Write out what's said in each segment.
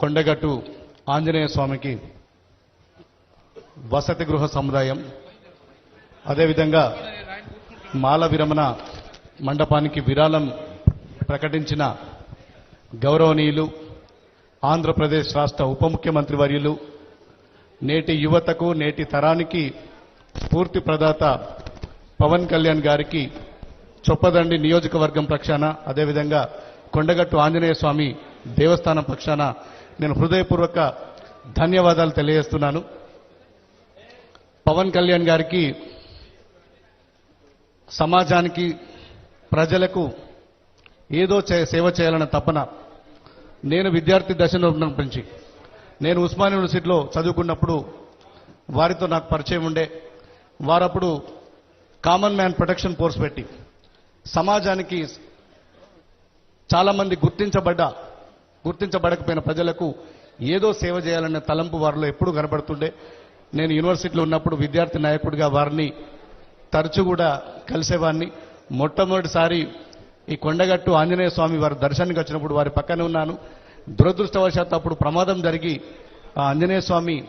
కొండగట్టు ఆంజనేయ స్వామికి వసతి గృహ సముదాయం. అదేవిధంగా మాల విరమణ మండపానికి విరాళం ప్రకటించిన గౌరవనీయులు ఆంధ్రప్రదేశ్ రాష్ట్ర ఉప ముఖ్యమంత్రి వర్యులు నేటి యువతకు నేటి తరానికి స్ఫూర్తి ప్రదాత పవన్ కళ్యాణ్ గారికి చొప్పదండి నియోజకవర్గం పక్షాన అదేవిధంగా కొండగట్టు ఆంజనేయ స్వామి దేవస్థానం పక్షాన నేను హృదయపూర్వక ధన్యవాదాలు తెలియజేస్తున్నాను. పవన్ కళ్యాణ్ గారికి సమాజానికి ప్రజలకు ఏదో చే- సేవ చేయాలన్న తపన నేను విద్యార్థి దశలో ఉన్నప్పటి నుంచి నేను ఉస్మాన్ యూనివర్సిటీలో చదువుకున్నప్పుడు వారితో నాకు పరిచయం ఉండే వారప్పుడు కామన్ మ్యాన్ ప్రొటెక్షన్ కోర్స్ పెట్టి సమాజానికి చాలామంది గుర్తించబడ్డ గుర్తించబడకపోయిన ప్రజలకు ఏదో సేవ చేయాలనే తలంపు వారిలో ఎప్పుడూ కనబడుతుండే. నేను యూనివర్సిటీలో ఉన్నప్పుడు విద్యార్థి నాయకుడిగా వారిని తరచు కూడా కలిసేవాడిని మొట్టమొదటిసారి ఈ కొండగట్టు ఆంజనేయ స్వామి వారి దర్శనానికి వచ్చినప్పుడు వారి పక్కనే ఉన్నాను. దురదృష్టవశాత్తు అప్పుడు ప్రమాదం జరిగి ఆ ఆంజనేయ స్వామి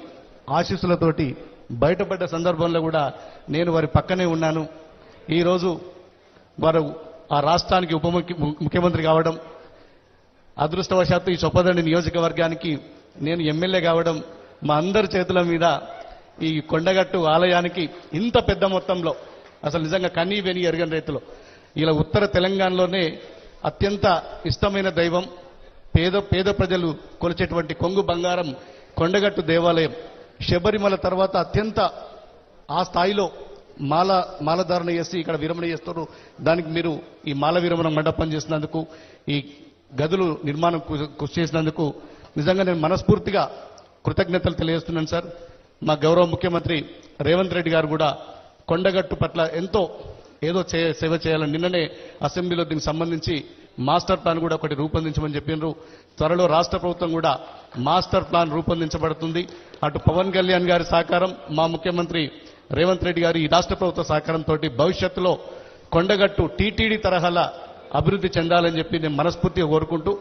ఆశీస్సులతోటి బయటపడ్డ సందర్భంలో కూడా నేను వారి పక్కనే ఉన్నాను. ఈరోజు వారు ఆ రాష్ట్రానికి ఉప ముఖ్య- ముఖ్యమంత్రి కావడం అదృష్టవశాత్తు ఈ చొప్పదండి నియోజకవర్గానికి నేను ఎమ్మెల్యే కావడం మా అందరి చేతుల మీద ఈ కొండగట్టు ఆలయానికి ఇంత పెద్ద మొత్తంలో అసలు నిజంగా కన్నీ వెని ఎరగని రైతులు. ఇలా ఉత్తర తెలంగాణలోనే అత్యంత ఇష్టమైన దైవం పేద పేద ప్రజలు కొలిచేటువంటి కొంగు బంగారం కొండగట్టు దేవాలయం. శబరిమల తర్వాత అత్యంత ఆ స్థాయిలో మాల మాలధారణ చేసి ఇక్కడ విరమణ చేస్తారు దానికి మీరు ఈ మాల విరమణ మండపం చేసినందుకు ఈ గదులు నిర్మాణం కృషి చేసినందుకు నిజంగా నేను మనస్ఫూర్తిగా కృతజ్ఞతలు తెలియజేస్తున్నాను సార్. మా గౌరవ ముఖ్యమంత్రి రేవంత్ రెడ్డి గారు కూడా కొండగట్టు పట్ల ఎంతో ఏదో చే- సేవ చేయాలని నిన్ననే అసెంబ్లీలో దీనికి సంబంధించి మాస్టర్ ప్లాన్ కూడా ఒకటి రూపొందించమని చెప్పినారు. త్వరలో రాష్ట్ర ప్రభుత్వం కూడా మాస్టర్ ప్లాన్ రూపొందించబడుతుంది. అటు పవన్ కళ్యాణ్ గారి సహకారం మా ముఖ్యమంత్రి రేవంత్ రెడ్డి గారి ఈ రాష్ట్ర ప్రభుత్వ సహకారంతో భవిష్యత్తులో కొండగట్టు టీటీడీ తరహాల అభివృద్ధి చెందాలని చెప్పి నేను మనస్ఫూర్తిగా కోరుకుంటూ